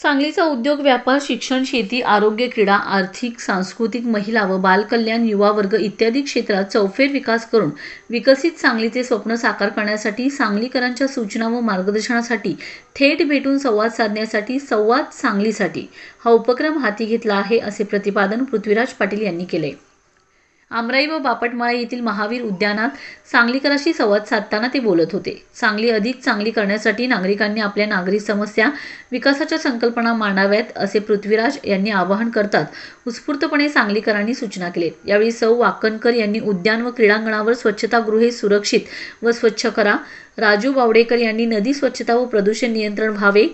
सांगलीचा उद्योग व्यापार शिक्षण शेती आरोग्य क्रीडा आर्थिक सांस्कृतिक महिला व बालकल्याण युवा वर्ग इत्यादी क्षेत्रात चौफेर विकास करून विकसित सांगलीचे स्वप्न साकार करण्यासाठी सांगलीकरांच्या सूचना व मार्गदर्शनासाठी थेट भेटून संवाद साधण्यासाठी संवाद सांगलीसाठी हा उपक्रम हाती घेतला आहे असे प्रतिपादन पृथ्वीराज पाटील यांनी केले. आमराई व बापटमाळा येथील महावीर उद्यानात सांगलीकराशी संवाद साधताना ते बोलत होते. सांगली अधिक चांगली करण्यासाठी नागरिकांनी आपल्या नागरी समस्या विकासाच्या संकल्पना मांडाव्यात असे पृथ्वीराज यांनी आवाहन करतात. उत्स्फूर्तपणे सांगलीकरांनी सूचना केली यावेळी सौ वाकणकर यांनी उद्यान व क्रीडांगणावर स्वच्छतागृहे सुरक्षित व स्वच्छ करा. राजू बावडेकर यांनी नदी स्वच्छता व प्रदूषण नियंत्रण व्हावे.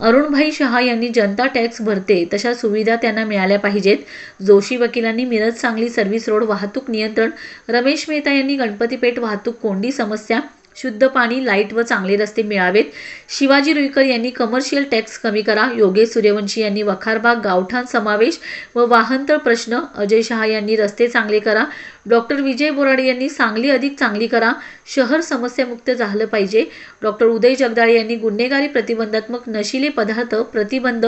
अरुणभाई शहा यांनी जनता टॅक्स भरते तशा सुविधा त्यांना मिळाल्या पाहिजेत. जोशी वकिलांनी मिरज सांगली सर्व्हिस रोड वाहतूक नियंत्रण. रमेश मेहता यांनी गणपतीपेठ वाहतूक कोंडी समस्या शुद्ध पाणी लाइट व चांगले रस्ते मिळावेत. शिवाजी रुईकर यांनी कमर्शियल टॅक्स कमी करा. योगेश सूर्यवंशी यांनी वखारबाग गावठाण समावेश व वाहनतळ प्रश्न अजय शहा यांनी रस्ते चांगले करा. डॉक्टर विजय बोराडे यांनी सांगली अधिक चांगली करा. शहर समस्यामुक्त झालं पाहिजे. डॉक्टर उदय जगदाळे यांनी गुन्हेगारी प्रतिबंधात्मक नशिले पदार्थ प्रतिबंध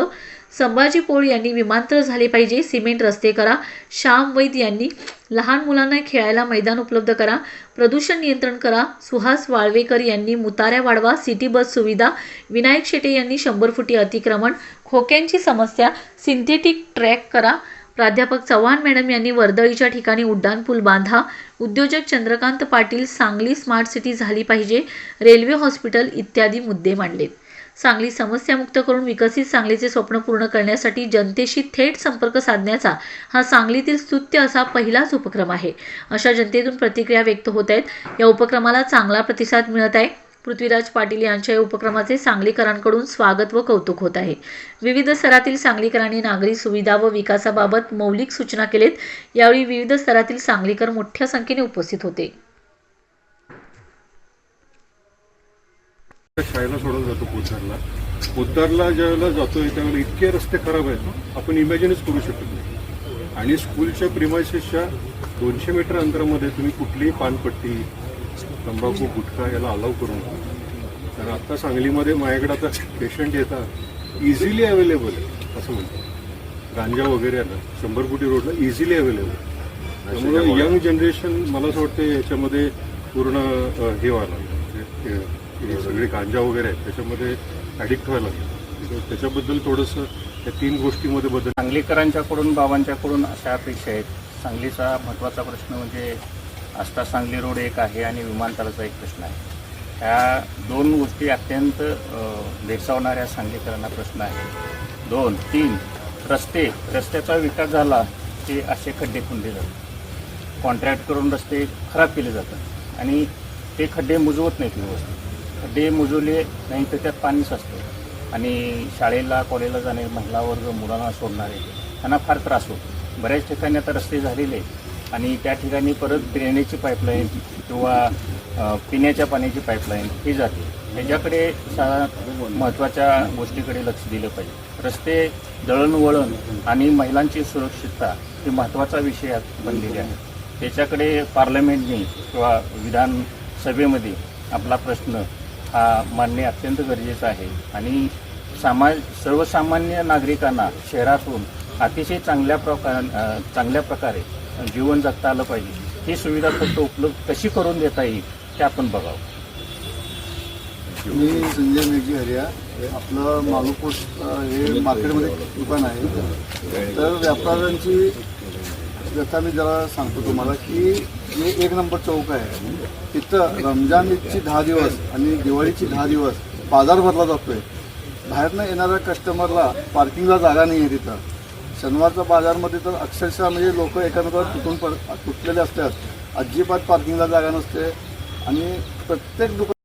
संभाजी पोळ यांनी विमानतळ झाले पाहिजे सिमेंट रस्ते करा श्याम वैद यांनी लहान मुलांना खेळायला मैदान उपलब्ध करा प्रदूषण नियंत्रण करा सुहास वाळवेकर यांनी मुताऱ्या वाढवा सिटी बस सुविधा विनायक शेटे यांनी शंभर फुटी अतिक्रमण खोक्यांची समस्या सिंथेटिक ट्रॅक करा प्राध्यापक चव्हाण मॅडम यांनी वर्दळीच्या ठिकाणी उड्डाणपूल बांधा उद्योजक चंद्रकांत पाटील सांगली स्मार्ट सिटी झाली पाहिजे रेल्वे हॉस्पिटल इत्यादी मुद्दे मांडले सांगली समस्यामुक्त करून विकसित सांगलीचे स्वप्न पूर्ण करण्यासाठी जनतेशी थेट संपर्क साधण्याचा हा सांगलीतील स्तुत्य असा पहिलाच उपक्रम आहे. अशा जनतेतून प्रतिक्रिया व्यक्त होत आहेत. या उपक्रमाला चांगला प्रतिसाद मिळत आहे. पृथ्वीराज पाटील यांच्या या उपक्रमाचे सांगलीकरांकडून स्वागत व कौतुक होत आहे. विविध स्तरातील सांगलीकरांनी नागरी सुविधा व विकासाबाबत मौलिक सूचना केलेत. यावेळी विविध स्तरातील सांगलीकर मोठ्या संख्येने उपस्थित होते. शाळेला सोडत जातो पोद्दारला पोद्दारला ज्यावेळेला जातोय त्यावेळेला इतके रस्ते खराब आहेत ना आपण इमॅजिनच करू शकत नाही. आणि स्कूलच्या प्रिमायसेसच्या दोनशे मीटर अंतरामध्ये तुम्ही कुठलीही पानपट्टी तंबाखू गुटखा याला अलाव करू नका. तर आता सांगलीमध्ये माझ्याकडे आता पेशंट येतात इझिली अवेलेबल आहे असं म्हणतात. गांजा वगैरे आलं शंभर कोटी रोडला इझिली अवेलेबल त्यामुळे यंग जनरेशन मला असं वाटतं याच्यामध्ये पूर्ण हे व्हायला. म्हणजे, हे सगळे गांजा वगैरे आहेत त्याच्यामध्ये ॲडिक्ट व्हायला लागलं. त्याच्याबद्दल थोडंसं त्या तीन गोष्टीमध्ये बदल सांगलीकरांच्याकडून बाबांच्याकडून अशा अपेक्षा आहेत. सांगलीचा महत्त्वाचा प्रश्न म्हणजे आस्था सांगली रोड एक आहे आणि विमानतळाचा एक प्रश्न आहे. ह्या दोन गोष्टी अत्यंत अ, भेडसावणाऱ्या सांगलीकरांना प्रश्न आहे दोन तीन रस्ते रस्त्याचा विकास झाला ते असे खड्डे खुंडले जातात. कॉन्ट्रॅक्ट करून रस्ते खराब केले जातात आणि ते खड्डे मुजवत नाहीत व्यवस्थित. डे मुजवले नाही तर त्यात पाणीच असतं आणि शाळेला कॉलेजला जाणे महिला वर्ग मुलांना सोडणारे त्यांना फार त्रास होतो. बऱ्याच ठिकाणी आता रस्ते झालेले आहेत. आणि त्या ठिकाणी परत ड्रेनेजची पाईपलाईन किंवा पिण्याच्या पाण्याची पाईपलाईन ही जाते. ह्याच्याकडे सा महत्त्वाच्या गोष्टीकडे लक्ष दिलं पाहिजे. रस्ते दळणवळण आणि महिलांची सुरक्षितता ही महत्त्वाचा विषय बनलेले आहे. त्याच्याकडे पार्लमेंटने किंवा विधानसभेमध्ये आपला प्रश्न हा मानणे अत्यंत गरजेचं आहे. आणि सामा सर्वसामान्य नागरिकांना शहरातून अतिशय चांगल्या प्रकार चांगल्या प्रकारे जीवन जगता आलं पाहिजे. ही सुविधा फक्त उपलब्ध कशी करून देता येईल ते आपण बघावं. मी संजय मेघजी हरिया आपलं मालूपोस हे मार्केटमध्ये दुकान आहे. तर व्यापाऱ्यांची व्यथा मी जरा सांगतो तुम्हाला की जे एक नंबर चौक आहे. तिथं रमजान ईदची दहा दिवस आणि दिवाळीची दहा दिवस बाजार भरला जातोय. बाहेरनं येणाऱ्या कस्टमरला पार्किंगला जागा नाही आहे तिथं. शनिवारच्या बाजारमध्ये तर अक्षरशः म्हणजे लोक एकामेकावर तुटून पड तुटलेले असतात. अजिबात पार्किंगला जागा नसते. आणि प्रत्येक दुकान